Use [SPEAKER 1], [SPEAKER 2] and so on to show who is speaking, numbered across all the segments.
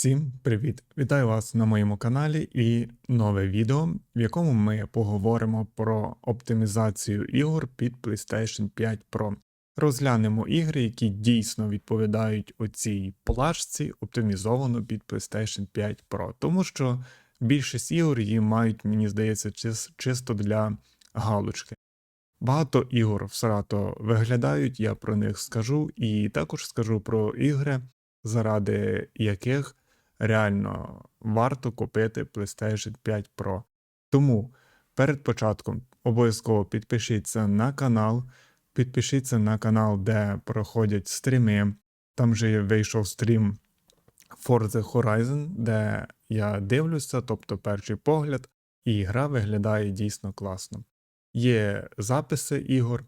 [SPEAKER 1] Всім привіт! Вітаю вас на моєму каналі і нове відео, в якому ми поговоримо про оптимізацію ігор під PlayStation 5 Pro. Розглянемо ігри, які дійсно відповідають оцій плашці, оптимізовано під PlayStation 5 Pro, тому що більшість ігор її мають, мені здається, чисто для галочки. Багато ігор всрато виглядають, я про них скажу, і також скажу про ігри, заради яких реально варто купити PlayStation 5 Pro. Тому перед початком обов'язково підпишіться на канал, підпишіться на канал, де проходять стріми. Там же вийшов стрім Forza Horizon, де я дивлюся, тобто перший погляд, і гра виглядає дійсно класно. Є записи ігор,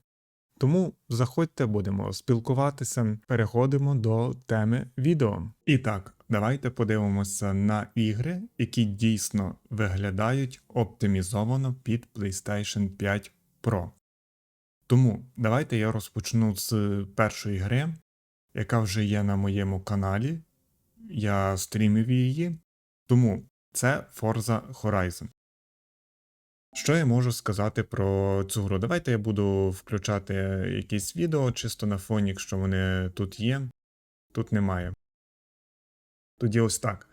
[SPEAKER 1] тому заходьте, будемо спілкуватися, переходимо до теми відео. І так, давайте подивимося на ігри, які дійсно виглядають оптимізовано під PlayStation 5 Pro. Тому давайте я розпочну з першої гри, яка вже є на моєму каналі. Я стрімив її. Тому це Forza Horizon. Що я можу сказати про цю гру? Давайте я буду включати якісь відео чисто на фоні, якщо вони тут є. Тут немає. Тоді ось так.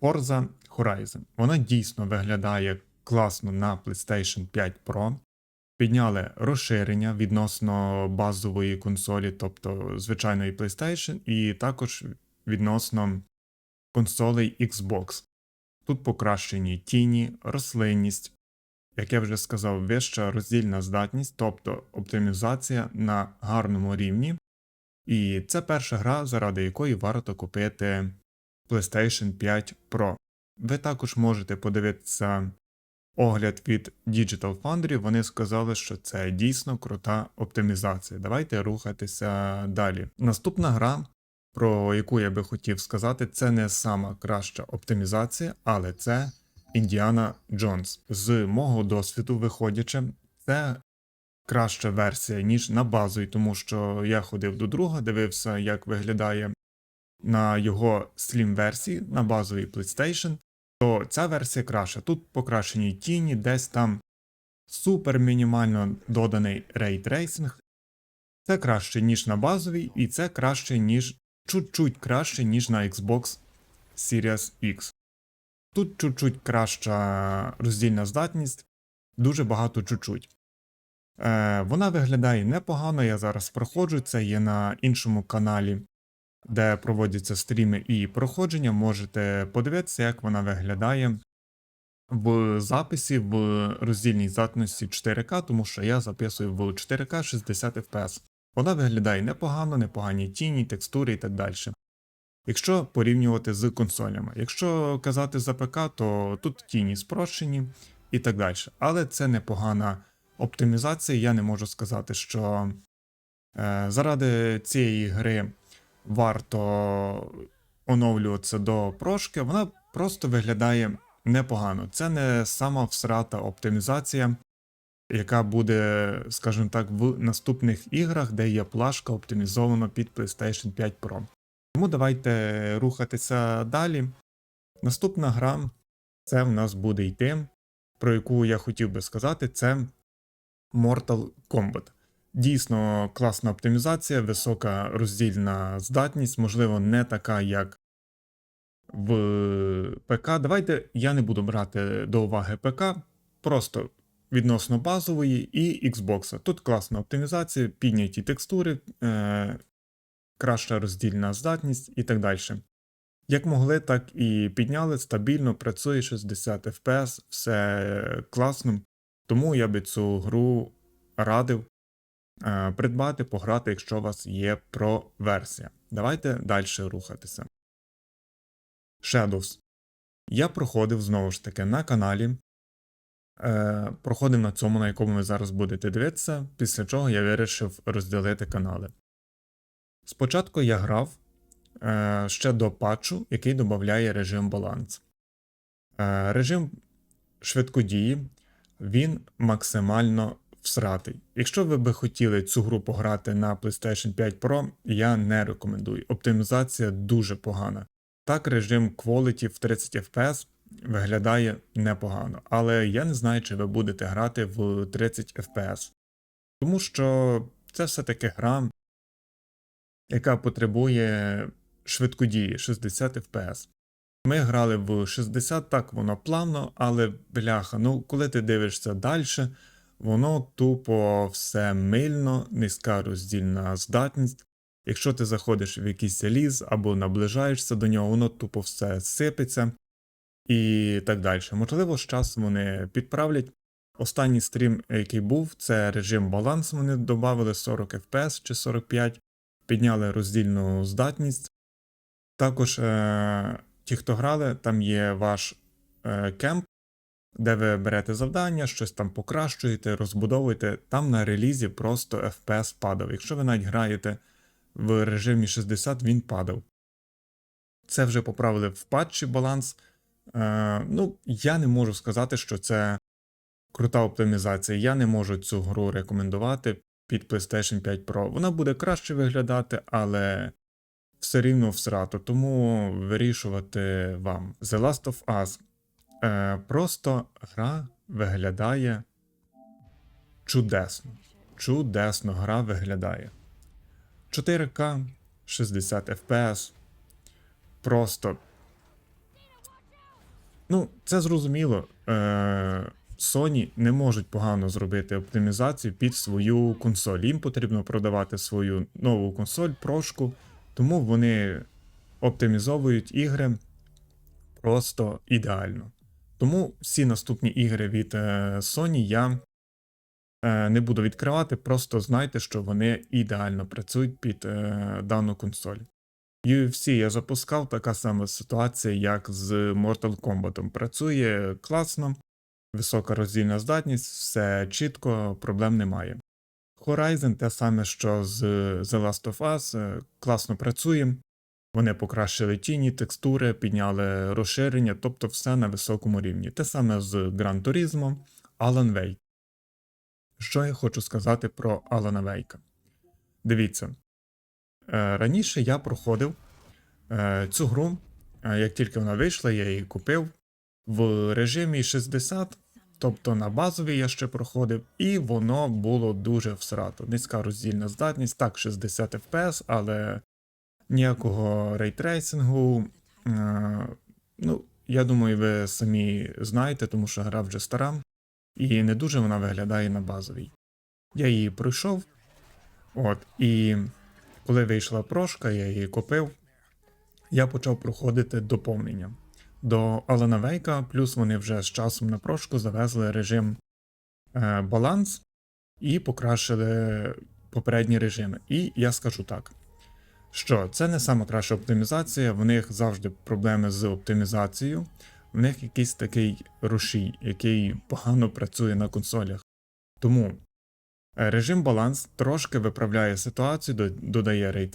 [SPEAKER 1] Forza Horizon. Вона дійсно виглядає класно на PlayStation 5 Pro. Підняли розширення відносно базової консолі, тобто звичайної PlayStation, і також відносно консолей Xbox. Тут покращені тіні, рослинність, як я вже сказав, вища роздільна здатність, тобто оптимізація на гарному рівні. І це перша гра, заради якої варто купити PlayStation 5 Pro. Ви також можете подивитися огляд від Digital Foundry. Вони сказали, що це дійсно крута оптимізація. Давайте рухатися далі. Наступна гра, про яку я би хотів сказати, це не сама краща оптимізація, але це Індіана Джонс. З мого досвіду виходячи, це краща версія, ніж на базовій, тому що я ходив до друга, дивився, як виглядає на його Slim версії на базовій PlayStation, то ця версія краща. Тут покращені тіні, десь там супер мінімально доданий рейтрейсинг. Це краще, ніж на базовій, і це краще, ніж чуть-чуть краще, ніж на Xbox Series X. Тут чуть-чуть краща роздільна здатність, дуже багато чуть-чуть. Е, вона виглядає непогано, я зараз проходжу, це є на іншому каналі, де проводяться стріми і проходження. Можете подивитися, як вона виглядає в записі в роздільній здатності 4К, тому що я записую в 4К 60 FPS. Вона виглядає непогано, непогані тіні, текстури і так далі. Якщо порівнювати з консолями. Якщо казати за ПК, то тут тіні спрощені і так далі. Але це непогана оптимізація. Я не можу сказати, що е, заради цієї гри варто оновлюватися до прошки. Вона просто виглядає непогано. Це не сама всрата оптимізація, яка буде, скажімо так, в наступних іграх, де є плашка оптимізована під PlayStation 5 Pro. Тому давайте рухатися далі. Наступна гра це в нас буде йти, про яку я хотів би сказати, це Mortal Kombat. Дійсно класна оптимізація, висока роздільна здатність, можливо, не така, як в ПК. Давайте я не буду брати до уваги ПК, просто відносно базової і Xbox. Тут класна оптимізація, підняті текстури, е- краща роздільна здатність і так далі. Як могли, так і підняли стабільно, працює 60 FPS, все класно. Тому я би цю гру радив е, придбати, пограти, якщо у вас є про версія. Давайте далі рухатися. Shadows. Я проходив знову ж таки на каналі. Е, проходив на цьому, на якому ви зараз будете дивитися, після чого я вирішив розділити канали. Спочатку я грав е, ще до патчу, який додає режим баланс. Е, режим швидкодії він максимально всратий. Якщо ви би хотіли цю гру пограти на PlayStation 5 Pro, я не рекомендую. Оптимізація дуже погана. Так, режим Quality в 30 FPS виглядає непогано, але я не знаю, чи ви будете грати в 30 FPS. Тому що це все-таки гра, яка потребує швидкодії 60 FPS. Ми грали в 60, так воно плавно, але бляха, ну коли ти дивишся далі, воно тупо все мильно, низька роздільна здатність. Якщо ти заходиш в якийсь ліс або наближаєшся до нього, воно тупо все сипеться і так далі. Можливо, з часом вони підправлять. Останній стрім, який був, це режим баланс. Вони додали 40 FPS чи 45, підняли роздільну здатність. Також е- ті, хто грали, там є ваш е- кемп, де ви берете завдання, щось там покращуєте, розбудовуєте. Там на релізі просто FPS падав. Якщо ви навіть граєте в режимі 60, він падав. Це вже поправили в патчі баланс. Е, ну, я не можу сказати, що це крута оптимізація. Я не можу цю гру рекомендувати під PlayStation 5 Pro. Вона буде краще виглядати, але все рівно всрато, тому вирішувати вам. The Last of Us. Е, просто гра виглядає чудесно. Чудесно гра виглядає. 4К, 60 FPS. Просто. Ну, це зрозуміло. Е, Sony не можуть погано зробити оптимізацію під свою консоль. Їм потрібно продавати свою нову консоль, прошку, тому вони оптимізовують ігри просто ідеально. Тому всі наступні ігри від е, Sony я е, не буду відкривати, просто знайте, що вони ідеально працюють під е, дану консоль. UFC я запускав, така сама ситуація, як з Mortal Kombat. Працює класно, висока роздільна здатність, все чітко, проблем немає. Horizon те саме, що з The Last of Us, е, класно працює. Вони покращили тіні, текстури, підняли розширення, тобто все на високому рівні. Те саме з Gran Turismo, Alan Wake. Що я хочу сказати про Алана Вейка? Дивіться, е, раніше я проходив е, цю гру, як тільки вона вийшла, я її купив в режимі 60, тобто на базовій я ще проходив, і воно було дуже всрато. Низька роздільна здатність, так, 60 FPS, але ніякого рейтрейсингу. Е, ну, я думаю, ви самі знаєте, тому що гра вже стара, і не дуже вона виглядає на базовій. Я її пройшов. От, і коли вийшла прошка, я її купив. Я почав проходити доповнення до Алана Вейка, плюс вони вже з часом на прошку завезли режим е, баланс і покращили попередні режими. І я скажу так, що це не сама краща оптимізація, в них завжди проблеми з оптимізацією, в них якийсь такий рушій, який погано працює на консолях. Тому режим баланс трошки виправляє ситуацію, додає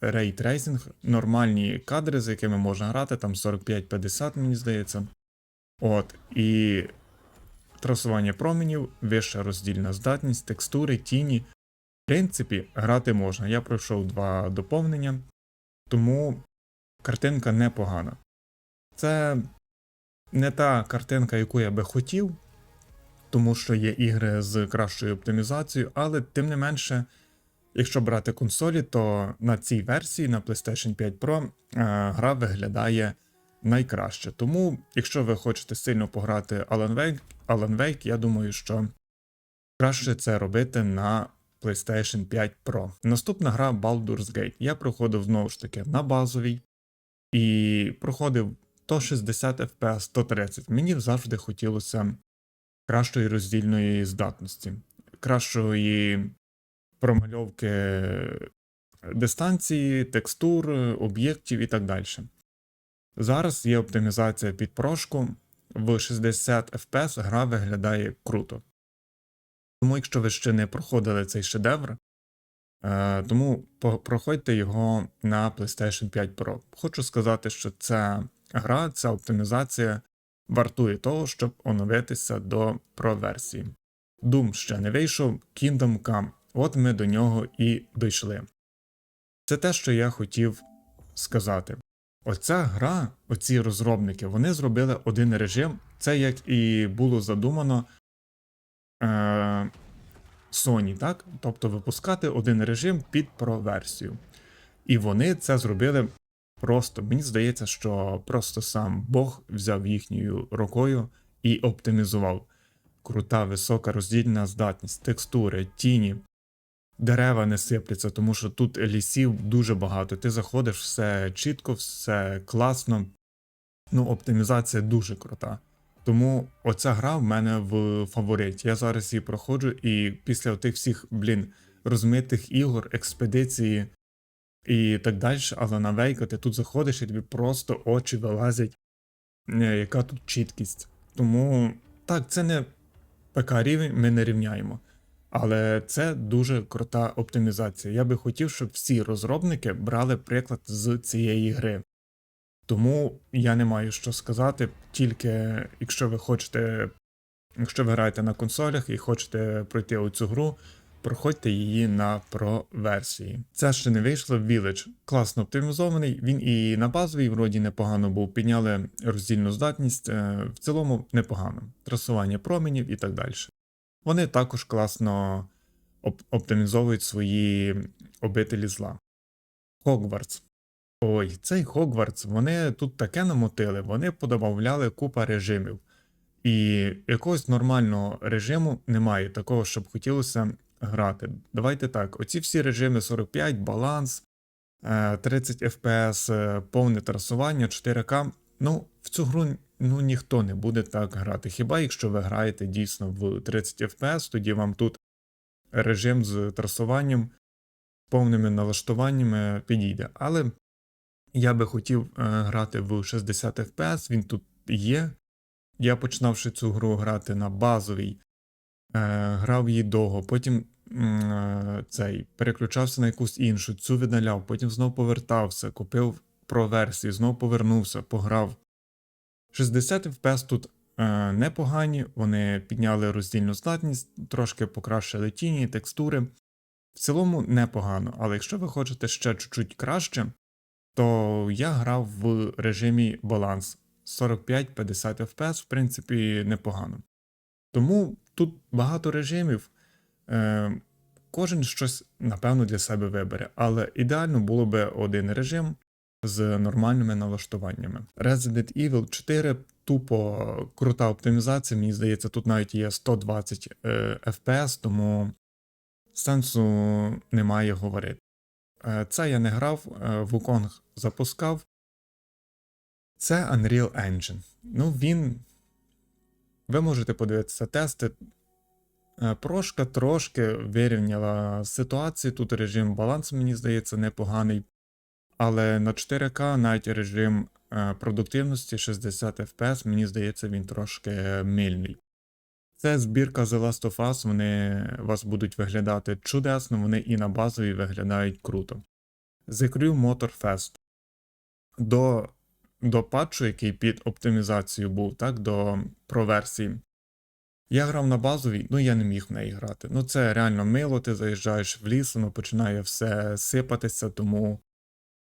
[SPEAKER 1] рейтрейсинг, нормальні кадри, з якими можна грати, там 45-50, мені здається. От, і трасування променів, вища роздільна здатність, текстури, тіні. В принципі, грати можна. Я пройшов два доповнення, тому картинка непогана. Це не та картинка, яку я би хотів, тому що є ігри з кращою оптимізацією, але тим не менше, якщо брати консолі, то на цій версії на PlayStation 5 Pro е, гра виглядає найкраще. Тому, якщо ви хочете сильно пограти Alan Wake, Alan Wake, я думаю, що краще це робити на PlayStation 5 Pro. Наступна гра Baldur's Gate. Я проходив знову ж таки на базовій і проходив то 60 FPS, то 30. Мені завжди хотілося кращої роздільної здатності, кращої промальовки дистанції, текстур, об'єктів і так далі. Зараз є оптимізація під прошку. В 60 FPS гра виглядає круто. Тому, якщо ви ще не проходили цей шедевр, е, тому проходьте його на PlayStation 5 Pro. Хочу сказати, що ця гра, ця оптимізація вартує того, щоб оновитися до Pro версії. Doom ще не вийшов, Kingdom Come. От ми до нього і дійшли. Це те, що я хотів сказати. Оця гра, оці розробники, вони зробили один режим. Це як і було задумано е, Sony, так? Тобто випускати один режим під про-версію. І вони це зробили просто. Мені здається, що просто сам Бог взяв їхньою рукою і оптимізував. Крута, висока роздільна здатність, текстури, тіні. Дерева не сипляться, тому що тут лісів дуже багато. Ти заходиш, все чітко, все класно. Ну, оптимізація дуже крута. Тому оця гра в мене в фавориті. Я зараз її проходжу, і після тих всіх, блін, розмитих ігор, експедиції і так далі, але на Вейка ти тут заходиш і тобі просто очі вилазять, е, яка тут чіткість. Тому так, це не ПК рівень, ми не рівняємо. Але це дуже крута оптимізація. Я би хотів, щоб всі розробники брали приклад з цієї гри. Тому я не маю що сказати, тільки якщо ви хочете, якщо ви граєте на консолях і хочете пройти оцю гру, проходьте її на Pro-версії. Це ще не вийшло Village. Класно оптимізований, він і на базовій вроді непогано був, підняли роздільну здатність, е, в цілому непогано. Трасування променів і так далі. Вони також класно оп- оптимізовують свої обителі зла. Хогвартс. Ой, цей Хогвартс, вони тут таке намотили, вони подобавляли купа режимів. І якогось нормального режиму немає, такого, щоб хотілося грати. Давайте так: оці всі режими 45, баланс, е, 30 FPS, е, повне трасування, 4К. Ну, в цю гру ну, ніхто не буде так грати. Хіба якщо ви граєте дійсно в 30 FPS, тоді вам тут режим з трасуванням, повними налаштуваннями підійде. Але я би хотів е, грати в 60 FPS, він тут є. Я починавши цю гру грати на базовій, е, грав її довго, потім е, цей переключався на якусь іншу, цю видаляв, потім знов повертався, купив про версію, знов повернувся, пограв. 60 FPS тут е, непогані, вони підняли роздільну здатність, трошки покращили тіні, текстури. В цілому непогано, але якщо ви хочете ще чуть-чуть краще, то я грав в режимі баланс 45-50 FPS, в принципі, непогано. Тому тут багато режимів, е, кожен щось, напевно, для себе вибере, але ідеально було би один режим з нормальними налаштуваннями. Resident Evil 4 тупо крута оптимізація, мені здається, тут навіть є 120 е, FPS, тому сенсу немає говорити. Е, Це я не грав, е, Wukong запускав. Це Unreal Engine. Ну, він. Ви можете подивитися тести. Е, Прошка трошки вирівняла ситуацію. Тут режим баланс, мені здається, непоганий. Але на 4К навіть режим е, продуктивності 60 FPS, мені здається, він трошки мильний. Це збірка The Last of Us, вони вас будуть виглядати чудесно, вони і на базовій виглядають круто. The Crew Motor Fest. До, до патчу, який під оптимізацію був, так, до проверсії. Я грав на базовій, ну я не міг в неї грати. Ну це реально мило, ти заїжджаєш в ліс, воно починає все сипатися, тому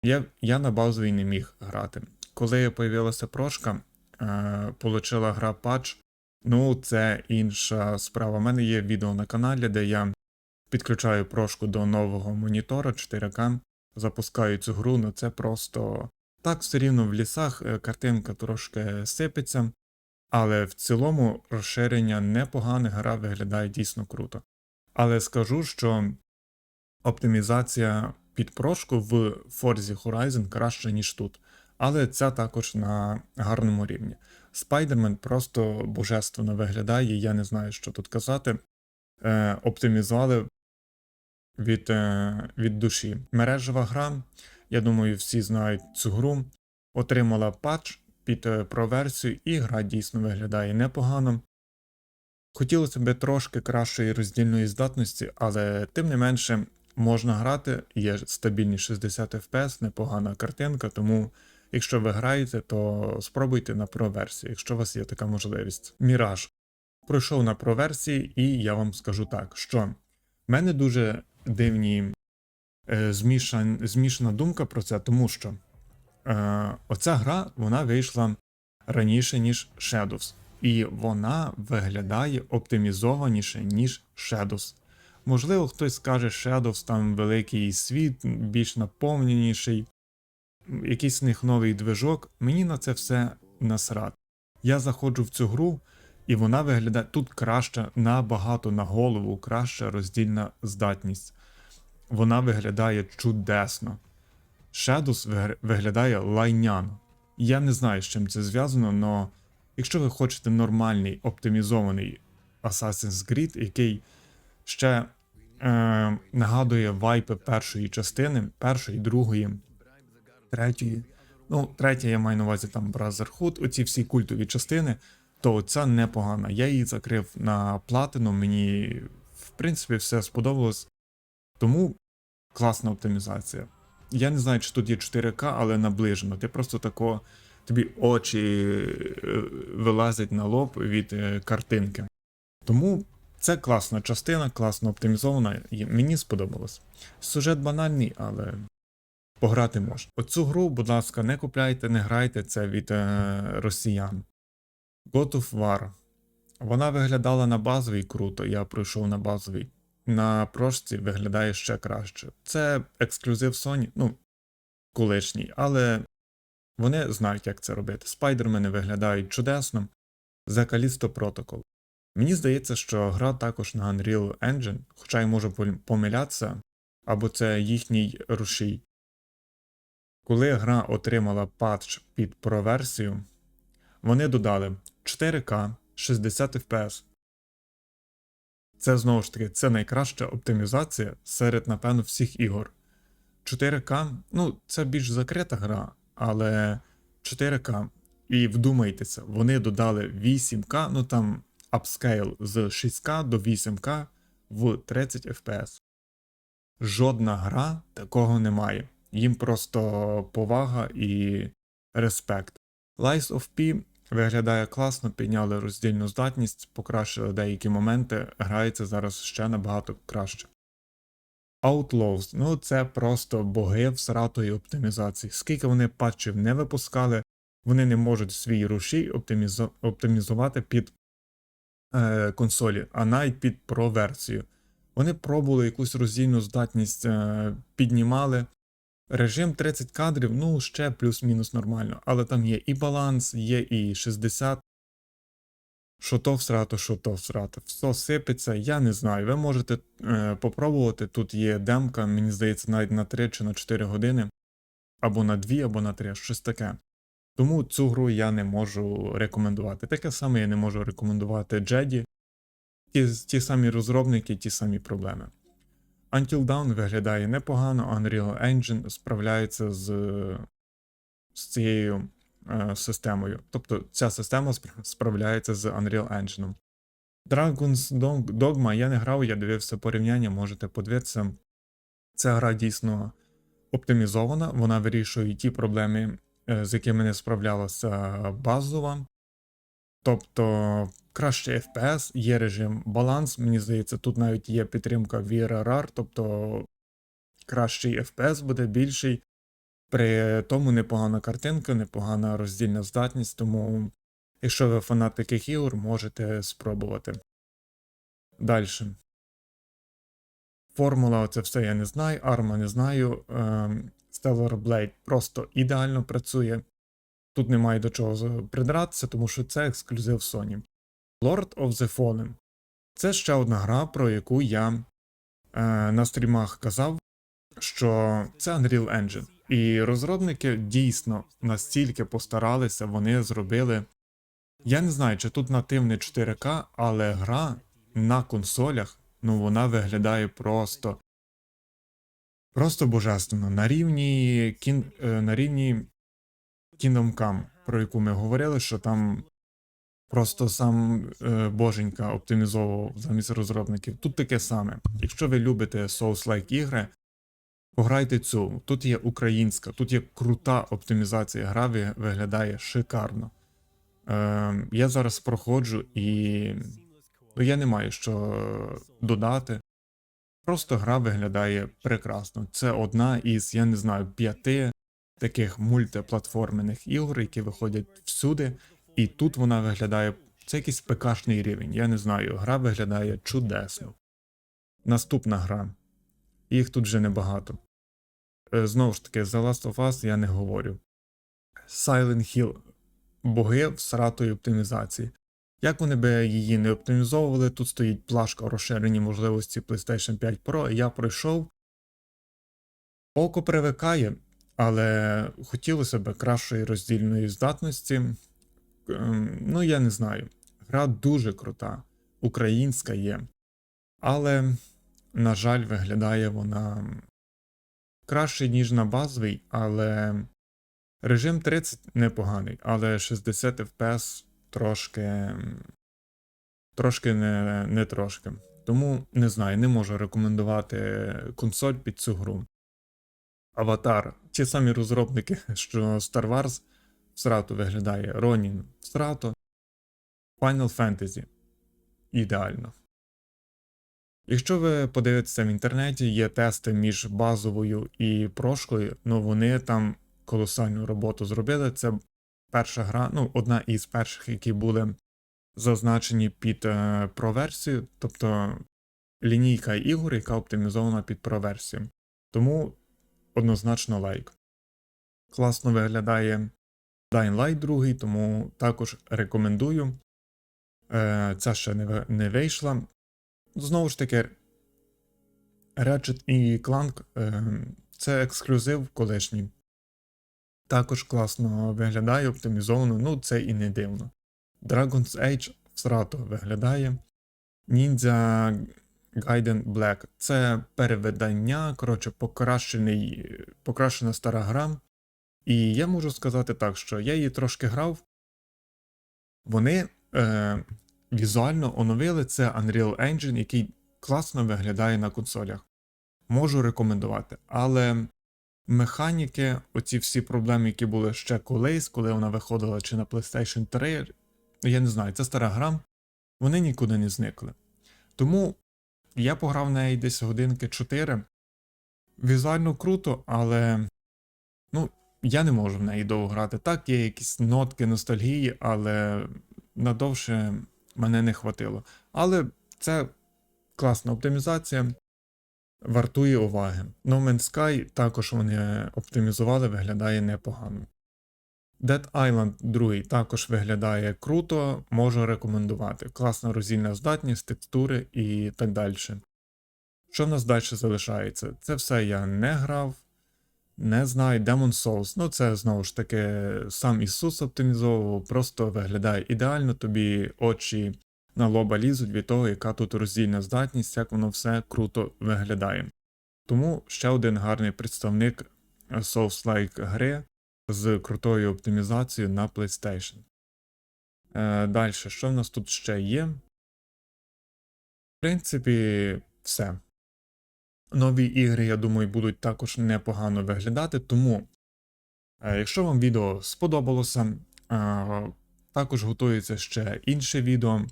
[SPEAKER 1] я, я на базовій не міг грати. Коли появилася прошка, е, получила гра патч, ну це інша справа. У мене є відео на каналі, де я підключаю прошку до нового монітора 4К, запускаю цю гру, ну це просто так все рівно в лісах е, картинка трошки сипеться, але в цілому розширення непогане, гра виглядає дійсно круто. Але скажу, що оптимізація під прошку в Forza Horizon краще, ніж тут. Але ця також на гарному рівні. Spider-Man просто божественно виглядає, я не знаю, що тут казати. Е, оптимізували від, е, від душі. Мережева гра, я думаю, всі знають цю гру. Отримала патч під е, проверсію, і гра дійсно виглядає непогано. Хотілося б трошки кращої роздільної здатності, але тим не менше можна грати, є стабільні 60 FPS, непогана картинка, тому якщо ви граєте, то спробуйте на Pro-версії, якщо у вас є така можливість. Міраж. Пройшов на Pro-версії, і я вам скажу так, що в мене дуже дивні змішан, змішана думка про це, тому що Е, оця гра вона вийшла раніше, ніж Shadows, і вона виглядає оптимізованіше, ніж Shadows. Можливо, хтось скаже, Shadows там великий світ, більш наповненіший, якийсь в них новий движок. Мені на це все насрати. Я заходжу в цю гру, і вона виглядає тут краще, набагато на голову, краща роздільна здатність. Вона виглядає чудесно. Shadows виглядає лайняно. Я не знаю, з чим це зв'язано, але якщо ви хочете нормальний оптимізований Assassin's Creed, який ще е, нагадує вайпи першої частини, першої, другої, третьої. Ну, третя, я маю на увазі там Brotherhood, оці всі культові частини, то ця непогана. Я її закрив на платину, мені в принципі все сподобалось. Тому класна оптимізація. Я не знаю, чи тут є 4К, але наближено. Ти просто тако, тобі очі е, вилазять на лоб від е, картинки. Тому це класна частина, класно оптимізована, і мені сподобалось. Сюжет банальний, але пограти можна. Оцю гру, будь ласка, не купляйте, не грайте це від е, росіян. God of War. Вона виглядала на базовій круто, я пройшов на базовій. На прошці виглядає ще краще. Це ексклюзив Sony, ну, колишній, але вони знають, як це робити. Спайдермени виглядають чудесно. The Callisto Protocol. Мені здається, що гра також на Unreal Engine, хоча й можу помилятися, або це їхній рушій. Коли гра отримала патч під Pro-версію, вони додали 4К 60 FPS. Це знову ж таки це найкраща оптимізація серед, напевно, всіх ігор. 4К, ну, це більш закрита гра, але 4К. І вдумайтеся, вони додали 8К, ну там апскейл з 6К до 8К в 30 FPS. Жодна гра такого не має. Їм просто повага і респект. Lies of P виглядає класно, підняли роздільну здатність, покращили деякі моменти, грається зараз ще набагато краще. Outlaws, ну це просто боги в сратої оптимізації. Скільки вони патчів не випускали, вони не можуть свій рушій оптимізо- оптимізувати під е, консолі, а навіть під Pro версію. Вони пробували якусь роздільну здатність, е, піднімали. Режим 30 кадрів, ну, ще плюс-мінус нормально, але там є і баланс, є і 60. Що то всрато, що то всрато. Все сипеться, я не знаю. Ви можете е, попробувати. Тут є демка, мені здається, навіть на 3 чи на 4 години, або на 2, або на 3, щось таке. Тому цю гру я не можу рекомендувати. Таке саме я не можу рекомендувати Джеді. Ті, ті самі розробники, ті самі проблеми. Until Dawn виглядає непогано, Unreal Engine справляється з, з цією е, системою. Тобто ця система справляється з Unreal Engine. Dragon's Dogma я не грав, я дивився порівняння, можете подивитися. Ця гра дійсно оптимізована, вона вирішує ті проблеми, е, з якими не справлялася базова. Тобто краще FPS, є режим баланс, мені здається, тут навіть є підтримка VRR, тобто кращий FPS буде більший. При тому непогана картинка, непогана роздільна здатність, тому якщо ви фанат таких ігор, можете спробувати. Далі. Формула, це все я не знаю, Арма не знаю. Ем, Stellar Blade просто ідеально працює. Тут немає до чого придратися, тому що це ексклюзив Sony. Lord of the Fallen. Це ще одна гра, про яку я е, на стрімах казав, що це Unreal Engine. І розробники дійсно настільки постаралися, вони зробили. Я не знаю, чи тут нативне 4К, але гра на консолях, ну вона виглядає просто. Просто божественно. На рівні, кін, е, на рівні Kingdom Come, про яку ми говорили, що там просто сам е, боженька оптимізовував замість розробників. Тут таке саме. Якщо ви любите Souls-like ігри, пограйте цю. Тут є українська, тут є крута оптимізація. Гра виглядає шикарно. Е, я зараз проходжу і ну, я не маю що додати. Просто гра виглядає прекрасно. Це одна із, я не знаю, п'яти таких мультиплатформених ігор, які виходять всюди, і тут вона виглядає. Це якийсь ПКшний рівень. Я не знаю. Гра виглядає чудесно. Наступна гра. Їх тут вже небагато. Е, Знову ж таки, The Last of Us я не говорю. Silent Hill. Боги в сратої оптимізації. Як вони би її не оптимізовували, тут стоїть плашка розширені можливості PlayStation 5 Pro, я пройшов. Око привикає, але хотілося б кращої роздільної здатності. Ем, Ну, я не знаю. Гра дуже крута, українська є. Але, на жаль, виглядає вона краще, ніж на базовий, але режим 30 непоганий, але 60 FPS трошки. Трошки не, не трошки. Тому не знаю, не можу рекомендувати консоль під цю гру. Аватар. Ті самі розробники, що Star Wars в виглядає, Ронін в. Final Fantasy. Ідеально. Якщо ви подивитеся в інтернеті, є тести між базовою і прошкою, ну вони там колосальну роботу зробили. Це перша гра, ну, одна із перших, які були зазначені під е, про-версію, тобто лінійка ігор, яка оптимізована під про-версію. Тому однозначно лайк. Класно виглядає Dying Light 2, тому також рекомендую. Е, Ця ще не, не вийшла. Знову ж таки, Ratchet і Clank е, це ексклюзив колишній. Також класно виглядає, оптимізовано, ну це і не дивно. Dragon's Age всрато виглядає. Ninja Gaiden Black це перевидання, коротше, покращений, покращена стара гра. І я можу сказати так, що я її трошки грав. Вони е, візуально оновили це Unreal Engine, який класно виглядає на консолях. Можу рекомендувати. Але механіки, оці всі проблеми, які були ще колись, коли вона виходила чи на PlayStation 3, я не знаю, це стара гра, вони нікуди не зникли. Тому я пограв в неї десь годинки 4. Візуально круто, але ну, я не можу в неї довго грати. Так, є якісь нотки ностальгії, але надовше мене не хватило. Але це класна оптимізація, вартує уваги. No Man's Sky також вони оптимізували, виглядає непогано. Dead Island 2 також виглядає круто, можу рекомендувати. Класна роздільна здатність, текстури і так далі. Що в нас далі залишається? Це все я не грав, не знаю. Demon Souls. Ну, це знову ж таки сам Ісус оптимізовував, просто виглядає ідеально, тобі очі на лоба лізуть від того, яка тут роздільна здатність, як воно все круто виглядає. Тому ще один гарний представник Souls-like гри з крутою оптимізацією на PlayStation. Е, Далі, що в нас тут ще є? В принципі, все. Нові ігри, я думаю, будуть також непогано виглядати. Тому, е, якщо вам відео сподобалося, е, також готується ще інше відео.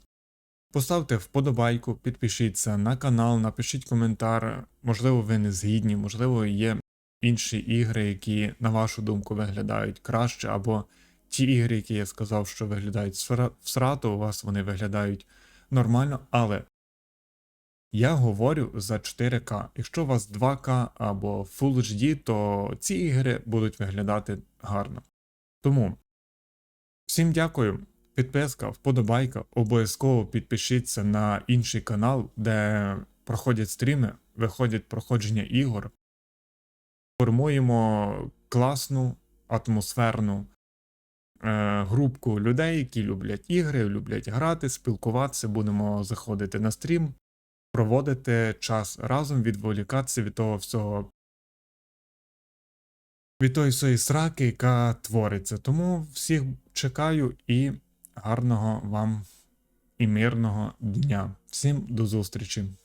[SPEAKER 1] Поставте вподобайку, підпишіться на канал, напишіть коментар. Можливо, ви не згідні, можливо, є інші ігри, які, на вашу думку, виглядають краще, або ті ігри, які я сказав, що виглядають всра- всрато, у вас вони виглядають нормально, але я говорю за 4К. Якщо у вас 2К або Full HD, то ці ігри будуть виглядати гарно. Тому всім дякую. Підписка, вподобайка, обов'язково підпишіться на інший канал, де проходять стріми, виходять проходження ігор. Формуємо класну атмосферну е, групку людей, які люблять ігри, люблять грати, спілкуватися, будемо заходити на стрім, проводити час разом, відволікатися від того всього. Від тої всієї сраки, яка твориться. Тому всіх чекаю і гарного вам і мирного дня. Всім до зустрічі!